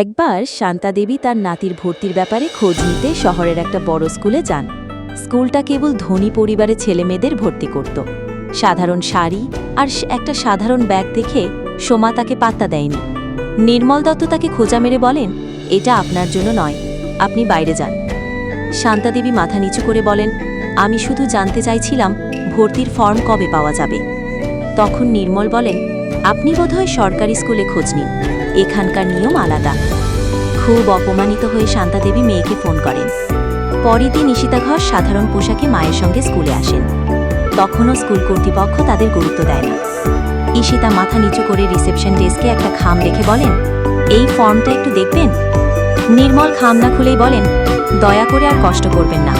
একবার শান্তাদেবী তার নাতির ভর্তির ব্যাপারে খোঁজ নিতে শহরের একটা বড় স্কুলে যান। স্কুলটা কেবল ধনী পরিবারের ছেলেমেয়েদের ভর্তি করত। সাধারণ শাড়ি আর একটা সাধারণ ব্যাগ দেখে সোমা তাকে পাত্তা দেয়নি। নির্মল দত্ত তাকে খোঁজা মেরে বলেন, এটা আপনার জন্য নয়, আপনি বাইরে যান। শান্তাদেবী মাথা নিচু করে বলেন, আমি শুধু জানতে চাইছিলাম ভর্তির ফর্ম কবে পাওয়া যাবে। তখন নির্মল বলেন আপনি বোধহয় সরকারি স্কুলে খোঁজ নিন। এখানকার নিয়ম আলাদা। খুব অপমানিত হয়ে শান্তাদেবী মেয়েকে ফোন করেন। দিন ঈশিতা ঘোষ সাধারণ পোশাকে মায়ের সঙ্গে স্কুলে আসেন। তখনও স্কুল কর্তৃপক্ষ তাদের গুরুত্ব দেয় না। ঈশিতা মাথা নিচু করে রিসেপশন ডেস্কে একটা খাম রেখে বলেন, এই ফর্মটা একটু দেখবেন? নির্মল খাম না খুলেই বলেন, দয়া করে আর কষ্ট করবেন না।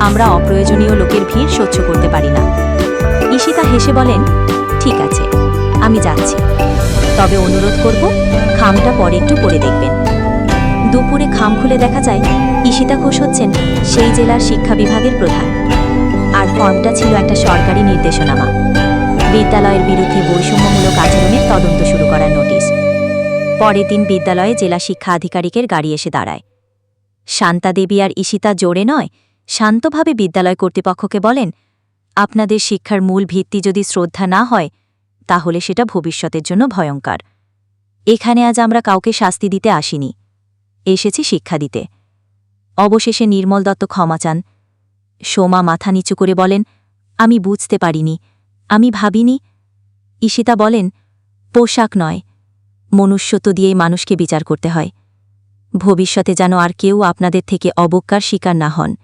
আমরা অপ্রয়োজনীয় লোকের ভিড় সহ্য করতে পারি না। ঈশিতা হেসে বলেন, ঠিক আছে। আমি যাচ্ছি। তবে অনুরোধ করব, খামটা পরে একটু পরে দেখবেন। দুপুরে খাম খুলে দেখা যায়, ঈশিতা ঘোষ হচ্ছেন সেই জেলার শিক্ষা বিভাগের প্রধান। আর ফর্মটা ছিল একটা সরকারি নির্দেশনামা। বিদ্যালয়ের বিরুদ্ধে বৈষম্যমূলক আচরণের তদন্ত শুরু করার নোটিশ। পরের দিন বিদ্যালয়ে জেলা শিক্ষা আধিকারিকের গাড়ি এসে দাঁড়ায়। শান্তা দেবী আর ঈশিতা জোরে নয়, শান্তভাবে বিদ্যালয় কর্তৃপক্ষকে বলেন, আপনাদের শিক্ষার মূল ভিত্তি যদি শ্রদ্ধা না হয় তাহলে সেটা ভবিষ্যতের জন্য ভয়ঙ্কর। এখানে আজ আমরা কাউকে শাস্তি দিতে আসিনি। এসেছি শিক্ষা দিতে। অবশেষে নির্মল দত্ত ক্ষমা চান। সোমা মাথা নিচু করে বলেন, আমি বুঝতে পারিনি। আমি ভাবিনি। ঈশিতা বলেন, পোশাক নয়। মনুষ্যত্ব দিয়েই মানুষকে বিচার করতে হয়। ভবিষ্যতে যেন আর কেউ আপনাদের থেকে অবজ্ঞার শিকার না হন।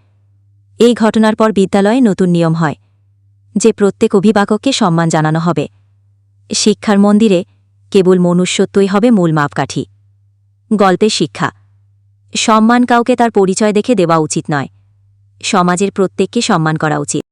এই ঘটনার পর বিদ্যালয়ে নতুন নিয়ম হয়। যে প্রত্যেক অভিভাবককে সম্মান জানানো হবে। শিক্ষার মন্দিরে কেবল মনুষ্যত্বই হবে মূল মাপকাঠি। গল্পের শিক্ষা। সম্মান কাউকে তার পরিচয় দেখে দেওয়া উচিত নয়। সমাজের প্রত্যেককে সম্মান করা উচিত।